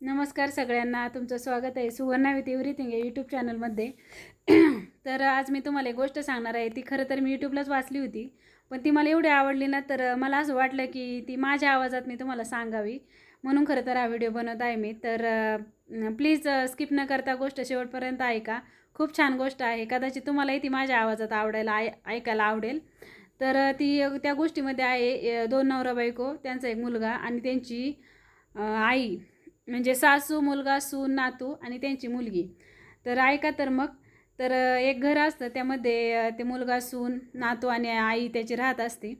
नमस्कार सगळ्यांना तुमचं स्वागत आहे सुवर्णा विथ एव्हरीथिंग या यूट्यूब चॅनलमध्ये तर आज मी तुम्हाला एक गोष्ट सांगणार आहे ती खरं तर मी यूट्यूबलाच वाचली होती पण ती मला एवढी आवडली ना तर मला असं वाटलं की ती माझ्या आवाजात मी तुम्हाला सांगावी. म्हणून खरं तर हा व्हिडिओ बनवत आहे मी. तर प्लीज स्किप न करता गोष्ट शेवटपर्यंत ऐका. खूप छान गोष्ट आहे. कदाचित तुम्हालाही ती माझ्या आवाजात आवडायला आय ऐकायला आवडेल. तर ती त्या गोष्टीमध्ये आहे दोन नवरा बायको त्यांचा एक मुलगा आणि त्यांची आई. म्हणजे सासू मुलगा सून नातू आणि त्यांची मुलगी. तर ऐका तर मग. तर एक घर असतं त्यामध्ये ते मुलगा सून नातू आणि आई त्याची राहत असते.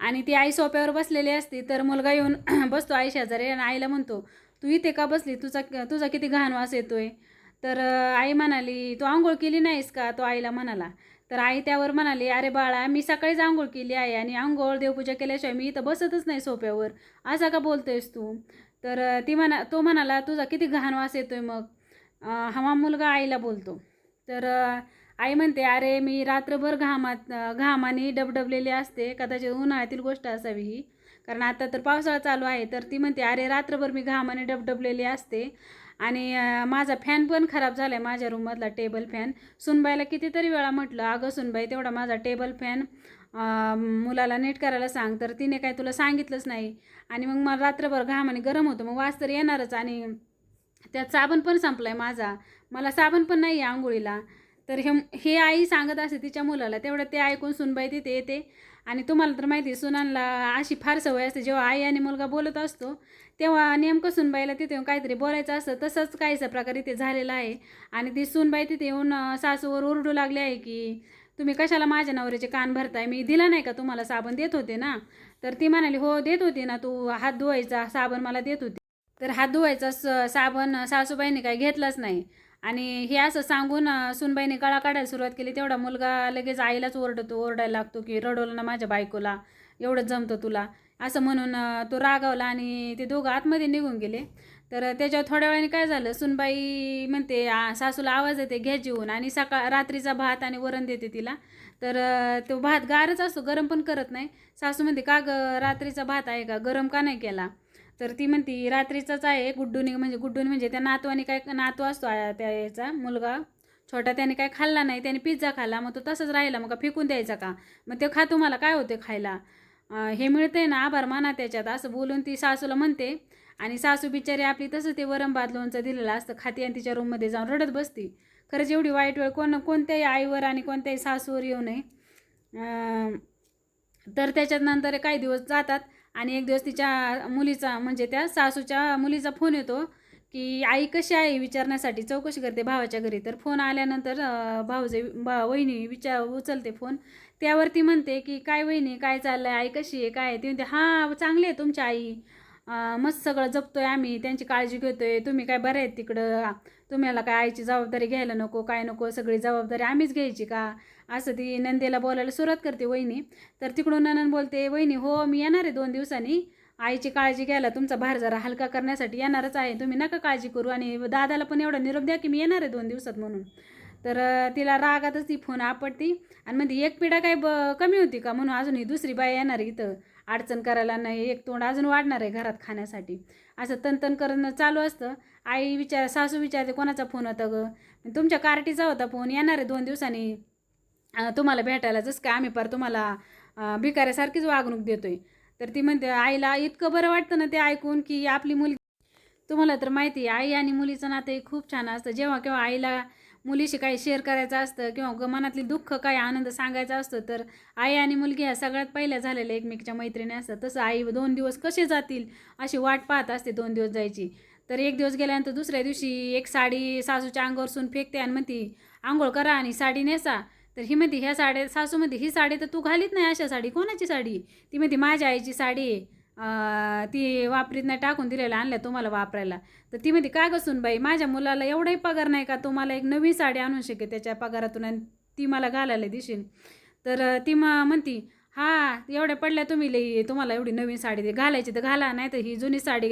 आणि ती आई सोप्यावर बसलेली असते तर मुलगा येऊन बसतो आई शेजारी आणि आईला म्हणतो तू इथे का बसली? तुझा तुझा किती घाण वास येतोय. तर आई म्हणाली तू आंघोळ केली नाहीस का? तो आईला म्हणाला. तर आई त्यावर म्हणाली अरे बाळा मी सकाळीच आंघोळ केली आहे आणि आंघोळ देवपूजा केल्याशिवाय मी इथं बसतच नाही सोप्यावर. असा का बोलतोयस तू? तर ती म्हणा तो म्हणाला तुझा किती घाण वास येतोय मग. हवा मुलगा आईला बोलतो. तर आई म्हणते अरे मी रात्रभर घामात घामाने डबडबलेली असते. कदाचित उन्हाळ्यातील गोष्ट असावी ही. कारण आता तर पावसाळा चालू आहे. तर ती म्हणते अरे रात्रभर मी घामाने डबडबलेली असते. आणि माझा फॅन पण खराब झाला आहे माझ्या रूममधला टेबल फॅन सुनबाईला कितीतरी वेळा म्हटलं अगं सुनबाई तेवढा माझा टेबल फॅन मुलाला नीट करायला सांग तर तिने काय तुला सांगितलंच नाही. आणि मग मला रात्रभर घाम आणि गरम होतं. मग वास तर येणारच. आणि त्यात साबण पण संपला आहे माझा. मला साबण पण नाही आहे आंघोळीला. तर हे हे आई सांगत असते तिच्या मुलाला. तेवढं ते ऐकून सुनबाई तिथे येते. आणि तुम्हाला तर माहिती आहे सुनांना अशी फार सवय असते. जेव्हा आई आणि मुलगा बोलत असतो तेव्हा नेमकं सुनबाईला तिथे येऊन काहीतरी बोलायचं असतं. तसंच काहीसा प्रकार इथे झालेला आहे. आणि ती सुनबाई तिथे येऊन सासूवर ओरडू लागली आहे की तुम्ही कशाला माझ्या नवऱ्याचे कान भरताय? मी दिला नाही का तुम्हाला साबण? देत होते ना. तर ती म्हणाली हो देत होती ना. तू हात धुवायचा साबण मला देत होती. तर हात धुवायचा स साबण सासूबाईने काही घेतलाच नाही. आणि हे असं सांगून सुनबाईने गळा काढायला सुरुवात केली. तेवढा मुलगा लगेच आईलाच ओरडतो ओरडायला लागतो की रडवलं ना माझ्या बायकोला एवढंच जमतं तुला. असं म्हणून तो रागावला आणि ते दोघं आतमध्ये निघून गेले. तर त्याच्यावर थोड्या वेळाने काय झालं सुनबाई म्हणते "आ, सासूला आवाज येते घ्या जेवून. आणि सकाळ रात्रीचा भात आणि वरण देते तिला. तर तो भात गारच असतो गरम पण करत नाही. सासू म्हणते का ग रात्रीचा भात आहे का? गरम का नाही केला? तर ती म्हणती रात्रीचाच आहे गुड्डूनी म्हणजे गुड्डूनी म्हणजे त्या नातवाने काय नातू असतो त्या याचा मुलगा. छोटा त्याने काय खाल्ला नाही त्याने पिझ्झा खाल्ला मग तो तसंच राहिला मग का फेकून द्यायचा का? मग ते खा तुम्हाला काय होते खायला? हे मिळते ना आभार माना त्याच्यात. असं बोलून ती सासूला म्हणते आणि सासू बिचारी आपली तसं ते वरम भात लोणचं दिलेलं असतं. खाती आणि तिच्या रूममध्ये जाऊन रडत बसती. खरंच एवढी वाईट वेळ कोण कोणत्याही आईवर आणि कोणत्याही सासूवर येऊ नये. तर त्याच्यात नंतर काही दिवस जातात आणि एक दिवस तिच्या मुलीचा म्हणजे त्या सासूच्या मुलीचा फोन येतो. की आई कशी आहे विचारण्यासाठी चौकशी करते भावाच्या घरी. तर फोन आल्यानंतर भाऊजे भा वहिनी विचार उचलते फोन. त्यावरती म्हणते की काय वहिनी काय चाललं आहे आई कशी आहे? काय आहे? ती म्हणते हां चांगली आहे तुमची आई. मस्त सगळं जपतोय आम्ही त्यांची काळजी घेतोय. तुम्ही काय बरे आहेत तिकडं? तुम्हाला काय आईची जबाबदारी घ्यायला नको काय नको? सगळी जबाबदारी आम्हीच घ्यायची का? असं ती नंदेला बोलायला सुरुवात करते वहिनी. तर तिकडून ननंद बोलते वहिनी हो मी येणार आहे दोन दिवसांनी. आईची काळजी घ्यायला तुमचा भार जरा हलका करण्यासाठी येणारच आहे. तुम्ही नका काळजी करू आणि दादाला पण एवढा निरोप द्या की मी येणार आहे दोन दिवसात म्हणून. तर तिला रागातच ती फोन आपटती आणि म्हणजे एक पिढा काय ब कमी होती का? म्हणून अजून ही दुसरी बाई येणार आहे इथं. अडचण करायला नाही एक तोंड अजून वाढणार आहे घरात खाण्यासाठी. असं तनतन करणं चालू असतं. आई विचार सासू विचारते कोणाचा फोन होता गं? तुमच्या कार्टीचा होता फोन येणार आहे दोन दिवसांनी. तुम्हाला भेटायला जसं काय आम्ही पार तुम्हाला भिकाऱ्यासारखीच वागणूक देतोय. तर ती म्हणते आईला इतकं बरं वाटतं ना ते ऐकून की आपली मुलगी तुम्हाला तर माहिती आहे आई आणि मुलीचं नातं खूप छान असतं. जेव्हा केव्हा आईला मुलीशी काही शेअर करायचं असतं किंवा ग- मनातली दुःख काय आनंद सांगायचा असतं तर आई आणि मुलगी ह्या सगळ्यात पहिल्या झालेल्या एकमेकच्या मैत्रिणी असतात. तसं आई दोन दिवस कसे जातील अशी वाट पाहत असते दोन दिवस जायची. तर एक दिवस गेल्यानंतर दुसऱ्या दिवशी एक साडी सासूच्या अंगावर सून फेकते आणि म्हणती आंघोळ करा आणि साडी नेसा. तर ही म्हणते ह्या साड्या सासू म्हणते ही साडी तर तू घालीत नाही अशा साडी कोणाची साडी? ती म्हणते माझ्या आईची साडी आहे. ती वापरीत नाही टाकून दिलेलं आणल्या तुम्हाला वापरायला. तर ती म्हणते का गसून बाई माझ्या मुलाला एवढाही पगार नाही का? तुम्हाला एक नवी साडी आणून शके त्याच्या पगारातून आणि ती मला घालायला दिशील? तर ती मग म्हणती हा एवढ्या पडल्या तुम्ही लई तुम्हाला एवढी नवीन साडी दे घालायची तर घाला नाही तर ही जुनी साडी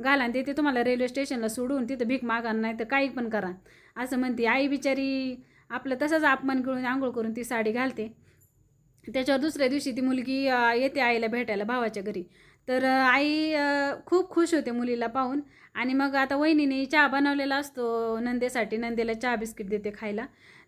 घाला ते तुम्हाला रेल्वे स्टेशनला सोडून तिथं भीक मागा नाही तर काही पण करा. असं म्हणते आई बिचारी आपलं तसंच अपमान करून आंघोळ करून ती साडी घालते. त्याच्यावर दुसऱ्या दिवशी ती मुलगी येते आईला भेटायला भावाच्या घरी. तर आई खूप खुश होते मुलीला पाहून. आणि मग आता वहिनीने चहा बनवलेला असतो नंदेसाठी. नंदेला चहा बिस्किट देते खायला.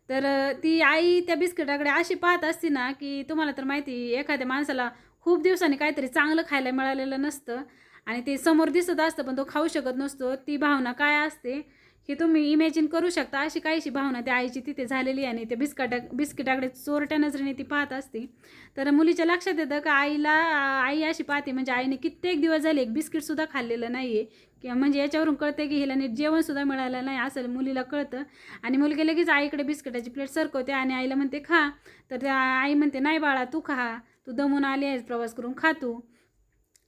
तर ती आई त्या बिस्किटाकडे अशी पाहत असते ना की तुम्हाला तर माहिती एखाद्या माणसाला खूप दिवसांनी काहीतरी चांगलं खायला मिळालेलं नसतं. आणि ते समोर दिसत असतं पण तो खाऊ शकत नसतो. ती भावना काय असते? हे तुम्ही इमॅजिन करू शकता. अशी काहीशी भावना त्या आईची तिथे झालेली आहे आणि त्या बिस्काटा बिस्किटाकडे चोरट्या नजरेने ती पाहत असते. तर मुलीच्या लक्षात येतं का आईला आई अशी पाहते म्हणजे आईने कित्येक दिवस झाले एक बिस्किटसुद्धा खाल्लेलं नाही आहे किंवा म्हणजे याच्यावरून कळते की हिला नीट जेवणसुद्धा मिळालं नाही असं मुलीला कळतं. आणि मुलगी लगेच आईकडे बिस्किटाची प्लेट सरकवते आणि आईला म्हणते खा. तर त्या आई म्हणते नाही बाळा तू खा. तू दमून आली आहेस प्रवास करून खा तू.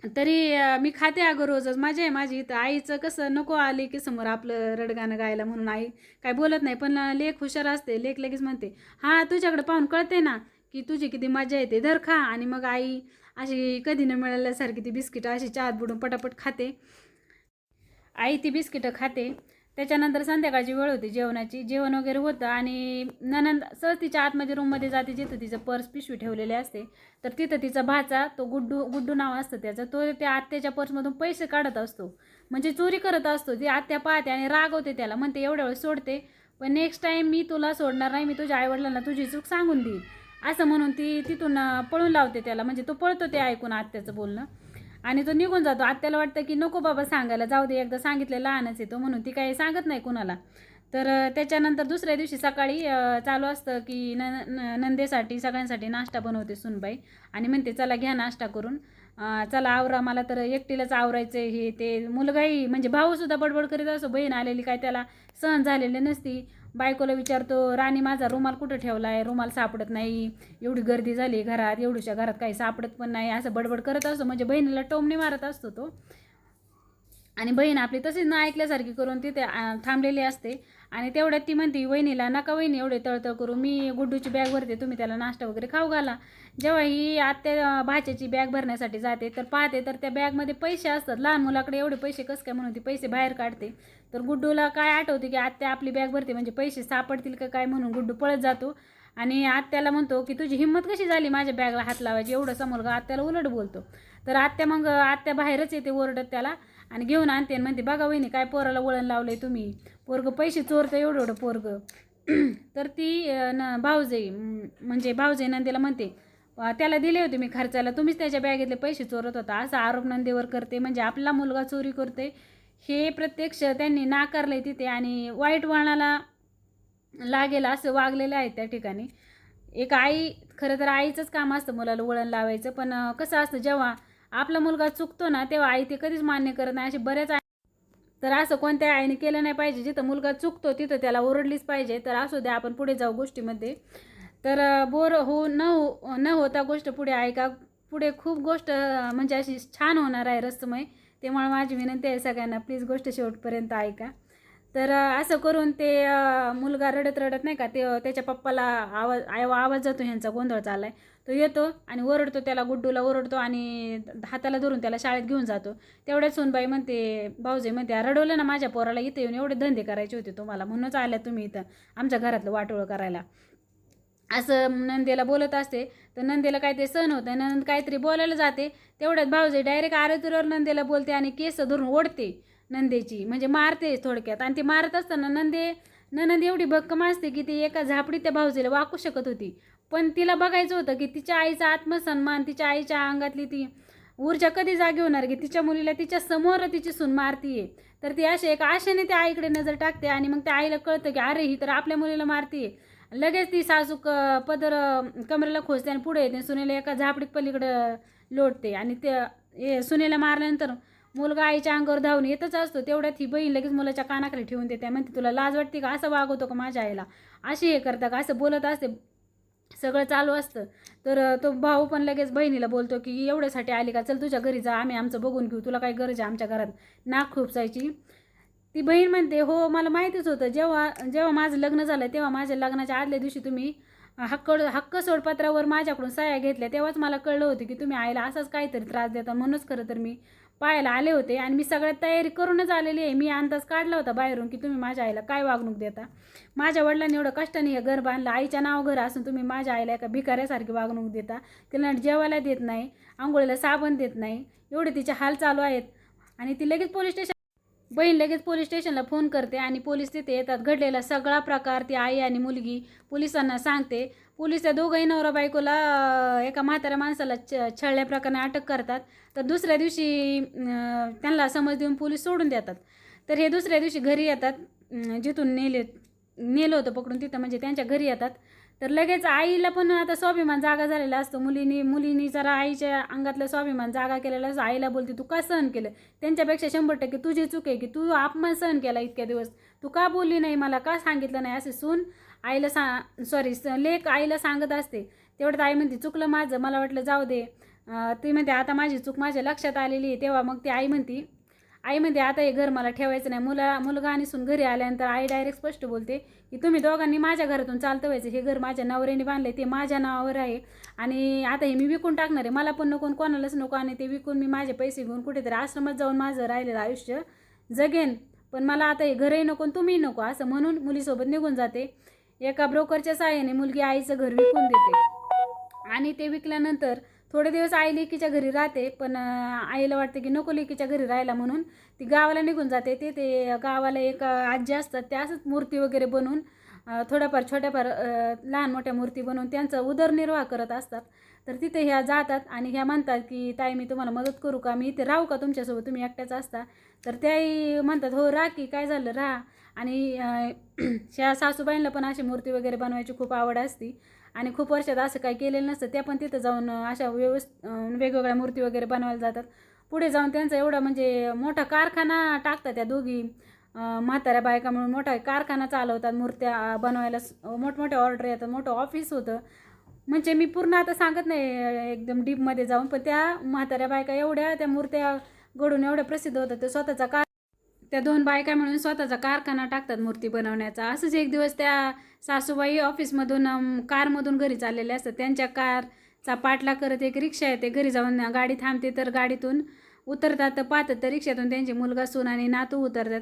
तरी मी खाते अगं रोजच. माझी आहे माझी तर आईचं कसं नको आले की समोर आपलं रडगाणं गायला म्हणून आई काय बोलत नाही. पण लेख हुशार असते. लेख लगेच म्हणते हां तुझ्याकडे पाहून कळते ना की तुझी किती मजा येते. धर खा. आणि मग आई अशी कधी न मिळाल्यासारखी ती बिस्किटं अशी चहात बुडून पटापट खाते. आई ती बिस्किटं खाते. त्याच्यानंतर संध्याकाळची वेळ होती जेवणाची. जेवण वगैरे होतं आणि ननंद सहज तिच्या आतमध्ये रूममध्ये जाते जिथं तिचं पर्स पिशवी ठेवलेली असते. तर तिथं तिचा भाचा तो गुड्डू गुड्डू नाव असतं त्याचं तो त्या आत्याच्या पर्समधून पैसे काढत असतो. म्हणजे चोरी करत असतो. ती आत्या पाहते आणि रागवते त्याला म्हणते एवढ्या वेळ सोडते पण नेक्स्ट टाईम मी तुला सोडणार नाही मी तुझ्या आईवडिलांना तुझी चूक सांगून देईन. असं म्हणून ती तिथून पळून लावते त्याला. म्हणजे तो पळतो ते ऐकून आत्याचं बोलणं. आणि तो निघून जातो. आत्याला वाटतं की नको बाबा सांगायला जाऊ दे एकदा सांगितलं लहानच येतो म्हणून. ती काही सांगत नाही कुणाला. तर त्याच्यानंतर दुसऱ्या दिवशी सकाळी चालू असतं की न नंदेसाठी सगळ्यांसाठी नाश्ता बनवते सुनबाई. आणि म्हणते चला घ्या नाश्ता करून. चला आवरा मला तर एकटीलाच आवरायचं हे ते. मुलगाही म्हणजे भाऊसुद्धा बडबड करीत असो बहीण आलेली काय त्याला सहन झालेली नसती. बायकोला विचारतो राणी माझा रुमाल कुठं ठेवला आहे रुमाल सापडत नाही. एवढी गर्दी झाली घरात. एवढीच्या घरात काही सापडत पण नाही. असं बडबड करत असतो. म्हणजे बहिणीला टोमणे मारत असतो तो. आणि बहीण आपली तशीच ना ऐकल्यासारखी करून तिथे थांबलेली असते. आणि तेवढ्यात ती म्हणते वहिनीला नका वहिनी एवढे तळतळ करू मी गुड्डूची बॅग भरते तुम्ही त्याला नाश्ता वगैरे खाऊ घाला. जेव्हा ही आत्या भाच्याची बॅग भरण्यासाठी जाते तर पाहते तर त्या बॅगमध्ये पैसे असतात. लहान मुलाकडे एवढे पैसे कसं काय म्हणून ती पैसे बाहेर काढते. तर गुड्डूला काय आठवते की आत्या आपली बॅग भरते म्हणजे पैसे सापडतील का काय म्हणून गुड्डू पळत जातो. आणि आत्याला म्हणतो की तुझी हिंमत कशी झाली माझ्या बॅगला हात लावायची? एवढं समोर आत्याला उलट बोलतो. तर आत्या मग आत्या बाहेरच येते ओरडत त्याला आणि घेऊन आणते आणि म्हणते बघा वहिनी काय पोराला वळण लावलं आहे तुम्ही. पोरगं पैसे चोरतं एवढं एवढं पोरगं. तर ती न भाऊजाई म्हणजे भाऊजाई नंदीला म्हणते त्याला दिले होते मी खर्चाला तुम्हीच त्याच्या बॅगेतले पैसे चोरत होता. असा आरोप नंदीवर करते म्हणजे आपला मुलगा चोरी करते. हे प्रत्यक्ष त्यांनी नाकारले तिथे आणि वाईट वळणाला लागेल असं वागलेलं आहे त्या ठिकाणी. एक आई खरं तर आईचंच काम असतं मुलाला वळण लावायचं. पण कसं असतं जेव्हा आपला मुलगा चुकतो ना तेव्हा आई ते कधीच मान्य करत नाही. असे बऱ्याच आई तर असं कोणत्या आईने केलं नाही पाहिजे. जिथं मुलगा चुकतो तिथं त्याला ओरडलीच पाहिजे. तर असू द्या आपण पुढे जाऊ गोष्टीमध्ये. तर बोर हो न हो न होता गोष्ट पुढे ऐका. पुढे खूप गोष्ट म्हणजे अशी छान होणार आहे रस्तमय त्यामुळे माझी विनंती आहे सगळ्यांना प्लीज गोष्ट शेवटपर्यंत ऐका. तर असं करून ते मुलगा रडत रडत नाही का ते त्याच्या पप्पाला आवाज आव- आवाज जातो ह्यांचा गोंधळ चाललाय. तो येतो आणि ओरडतो त्याला गुड्डूला ओरडतो आणि हाताला धरून त्याला शाळेत घेऊन जातो. तेवढ्याच सोनबाई म्हणते भाऊजी म्हणते रडवलं ना माझ्या पोराला इथे येऊन एवढे धंदे करायचे होते तुम्हाला म्हणूनच आल्या तुम्ही इथं आमच्या घरातलं वाटोळं करायला. असं नंदेला बोलत असते. तर नंदेला काय ते सण होतं नंद काहीतरी बोलायला जाते. तेवढ्यात भाऊजी डायरेक्ट आरतीवर नंदेला बोलते आणि केस धरून ओढते. नंदेची. म्हणजे मारते थोडक्यात. आणि ती मारत असताना नंदे ननंद एवढी भक्कम असते की ती एका झापडीत त्या भाऊजीला वाकू शकत होती. पण तिला बघायचं होतं की तिच्या आईचा आत्मसन्मान तिच्या आईच्या अंगातली ती ऊर्जा कधी जागी होणार की तिच्या मुलीला तिच्या समोर तिची सून मारतीये. तर ती अशी एक आशेने त्या आईकडे नजर टाकते आणि मग त्या आईला कळतं की अरे ही तर आपल्या मुलीला मारतीये. लगेच ती सासू क पदर कमरेला खोचते आणि पुढे येते सुनेला एका झापडीत पलीकडं लोटते. आणि ते सुनेला मारल्यानंतर मुलगा आईच्या अंगावर धावून येतच असतो. तेवढ्यात ही बहीण लगेच मुलाच्या कानाखाली ठेवून देते. म्हणते तुला लाज वाटते का? असं वागवतो का माझ्या आईला? अशी हे करता का? असं बोलत असते. सगळं चालू असतं. तर तो भाऊ पण लगेच बहिणीला बोलतो की एवढ्यासाठी आली का? चल तुझ्या घरी जा. आम्ही आमचं बघून घेऊ. तुला काय गरज आहे आमच्या घरात? नाक खुपसायची. ती बहीण म्हणते हो मला माहितीच होतं. जेव्हा जेव्हा माझं लग्न झालं तेव्हा माझ्या लग्नाच्या आदल्या दिवशी तुम्ही हक्क हक्क सोडपत्रावर माझ्याकडून सहाय्या घेतल्या. तेव्हाच मला कळलं होतं की तुम्ही आईला असाच काहीतरी त्रास देता. म्हणूनच खरं तर मी पाहायला आले होते आणि मी सगळ्यात तयारी करूनच आलेली आहे. मी अंदाज काढला होता बाहेरून की तुम्ही माझ्या आईला काय वागणूक देता? माझ्या वडिलांनी एवढं कष्टाने हे घर बांधलं. आईच्या नाव घर असून तुम्ही माझ्या आईला एका भिकाऱ्यासारखी वागणूक देता. तिला जेवायला देत नाही आंघोळीला साबण देत नाही. एवढे तिचे हाल चालू आहेत. आणि ती लगेच पोलीस स्टेशन बहीण लगेच पोलीस स्टेशनला फोन करते आणि पोलीस तिथे येतात. घडलेला सगळा प्रकार ती आई आणि मुलगी पोलिसांना सांगते. पोलीस त्या दोघंही नवरा बायकोला एका म्हाताऱ्या माणसाला छ छळल्याप्रकारे अटक करतात. तर दुसऱ्या दिवशी त्यांना समज देऊन पोलीस सोडून देतात. तर हे दुसऱ्या दिवशी घरी येतात. जिथून नेले नेलं होतं पकडून तिथं म्हणजे त्यांच्या घरी येतात. तर लगेच आईला पण आता स्वाभिमान जागा झालेला असतो. मुलीनी मुलीनी जरा आईच्या अंगातलं स्वाभिमान जागा केलेला असतो. आईला बोलते तू का सहन केलं? त्यांच्यापेक्षा शंभर टक्के तुझी चूक आहे की तू अपमान सहन केला इतक्या दिवस? तू का बोलली नाही मला? का सांगितलं नाही? असे सून आईला सा सॉरी लेख आईला सांगत असते. तेवढं आई म्हणते चुकलं माझं. मला वाटलं जाऊ दे. ती म्हणते आता माझी चूक माझ्या लक्षात आलेली आहे. तेव्हा मग ती आई म्हणती आई म्हणते आता हे घर मला ठेवायचं नाही. मुला मुलगा आणि सून घरी आल्यानंतर आई डायरेक्ट स्पष्ट बोलते की तुम्ही दोघांनी माझ्या घरातून चालतं व्हायचं. हे घर माझ्या नवऱ्याने बांधले ते माझ्या नावावर आहे. आणि आता हे मी विकून टाकणार आहे. मला पण नको कोणालाच नको आणि ते विकून मी माझे पैसे घेऊन कुठेतरी आश्रमात जाऊन माझं राहिलेलं आयुष्य जगेन. पण मला आता हे घरही नको तुम्ही नको असं म्हणून मुलीसोबत निघून जाते. एका ब्रोकरच्या सहाय्याने मुलगी आईचं घर विकून देते. आणि ते विकल्यानंतर थोडे दिवस आई लेकीच्या घरी राहते पण आईला वाटतं की नको लेकीच्या घरी राहायला म्हणून ती गावाला निघून जाते. ते ते गावाला एक आजी असतात त्या असंच मूर्ती वगैरे बनवून थोड्याफार छोट्याफार लहान मोठ्या मूर्ती बनवून त्यांचा उदरनिर्वाह करत असतात. तर तिथे ह्या जातात आणि ह्या म्हणतात की ताई मी तुम्हाला मदत करू का? मी इथे राहू का तुमच्यासोबत? तुम्ही एकट्याच असता. तर त्याही म्हणतात हो राह की काय झालं? राहा. आणि ह्या सासूबाईंना पण अशी मूर्ती वगैरे बनवायची खूप आवड असती. आणि खूप वर्षात असं काही केलेलं नसतं. त्या पण तिथं जाऊन अशा व्यवस्थ वेगवेगळ्या मूर्ती वगैरे बनवायला जातात. पुढे जाऊन त्यांचा एवढा म्हणजे मोठा कारखाना टाकतात त्या दोघी म्हाताऱ्या बायका म्हणून मोठा कारखाना चालवतात मूर्त्या बनवायला मोठमोठ्या ऑर्डर येतात. मोठं ऑफिस होतं. म्हणजे मी पूर्ण आता सांगत नाही एकदम डीपमध्ये जाऊन पण त्या म्हाताऱ्या बायका एवढ्या त्या मूर्त्या घडून एवढ्या प्रसिद्ध होतात. ते स्वतःचा कार त्या दोन बायका मिळून स्वतःचा कारखाना टाकतात मूर्ती बनवण्याचा. असंच एक दिवस त्या सासूबाई ऑफिसमधून कारमधून घरी चाललेल्या असतात. त्यांच्या कारचा पाठला करत एक रिक्षा येते. घरी जाऊन गाडी थांबते तर गाडीतून उतरतात तर पाहतात तर रिक्षातून त्यांचे मुलगा सून आणि नातू उतरतात.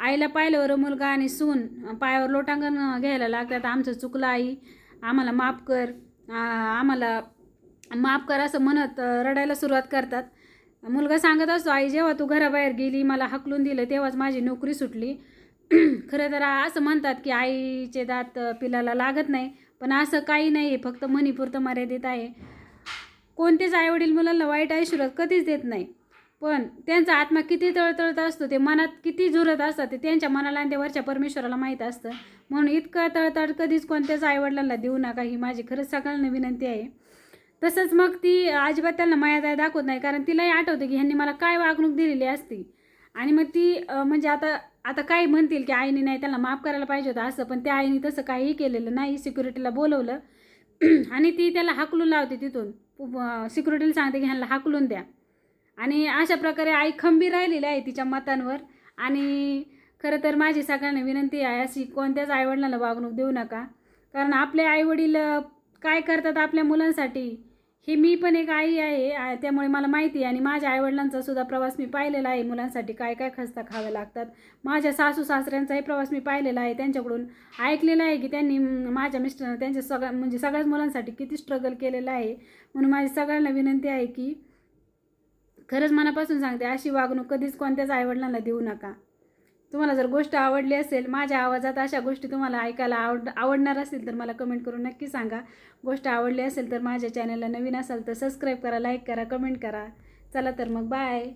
आईला पाहिल्यावर मुलगा आणि सून पायावर लोटांगण घ्यायला लागतात. आमचं चुकलं आई आम्हाला माफ कर आम्हाला माफ कर असं म्हणत रडायला सुरुवात करतात. मुलगा सांगत असतो आई जेव्हा तू घराबाहेर गेली मला हकलून दिलं तेव्हाच माझी नोकरी सुटली. खरं तर असं म्हणतात की आईचे दात पिलाला लागत नाही पण असं काही नाही आहे फक्त म्हणीपुरतं मर्यादित आहे. कोणतेच आईवडील मुलांना वाईट आयुष्यात कधीच देत नाही. पण त्यांचा आत्मा किती तळतळत असतो ते मनात किती झुरत असतात ते त्यांच्या मनाला आणि त्या वरच्या परमेश्वराला माहीत असतं. म्हणून इतकं तळतळ कधीच कोणत्याच आईवडिलांना देऊ नका ही माझी खरंच सगळ्यांना विनंती आहे. तसंच मग ती अजिबात त्यांना माया दाखवत नाही कारण तिलाही आठवतं की ह्यांनी मला काय वागणूक दिलेली असती. आणि मग ती म्हणजे आता आता काय म्हणतील की आईने नाही त्यांना माफ करायला पाहिजे होतं असं पण त्या आईने तसं काहीही केलेलं नाही सिक्युरिटीला बोलवलं. आणि ती त्याला हाकलून लावते तिथून. सिक्युरिटीला सांगते की ह्यांना हाकलून द्या. आणि अशा प्रकारे आई खंबीर राहिलेली आहे तिच्या मतांवर. आणि खरं तर माझी सगळ्यांना विनंती आहे अशी कोणत्याच आईवडिलांना वागणूक देऊ नका. कारण आपले आईवडील काय करतात आपल्या मुलांसाठी? हे मी पण एक आई आहे त्यामुळे मला माहिती आहे. आणि माझ्या आईवडिलांचा सुद्धा प्रवास मी पाहिलेला आहे. मुलांसाठी काय काय खस्ता खावे लागतात. माझ्या सासू सासऱ्यांचाही प्रवास मी पाहिलेला आहे. त्यांच्याकडून ऐकलेलं आहे की त्यांनी माझ्या मिस्टर त्यांच्या सगळ्या म्हणजे सगळ्याच मुलांसाठी किती स्ट्रगल केलेलं आहे. म्हणून माझी सगळ्यांना विनंती आहे की खरंच मनापासून सांगते अशी वागणूक कधीच कोणत्याच आईवडिलांना देऊ नका. तुम्हाला जर गोष्ट आवडली असेल माझ्या आवाजात अशा गोष्टी तुम्हाला ऐकायला आवड आवडणार असतील तर मला कमेंट करून नक्की सांगा. गोष्ट आवडली असेल तर माझ्या चॅनलला नवीन असाल तर सबस्क्राईब करा लाईक करा कमेंट करा. चला तर मग बाय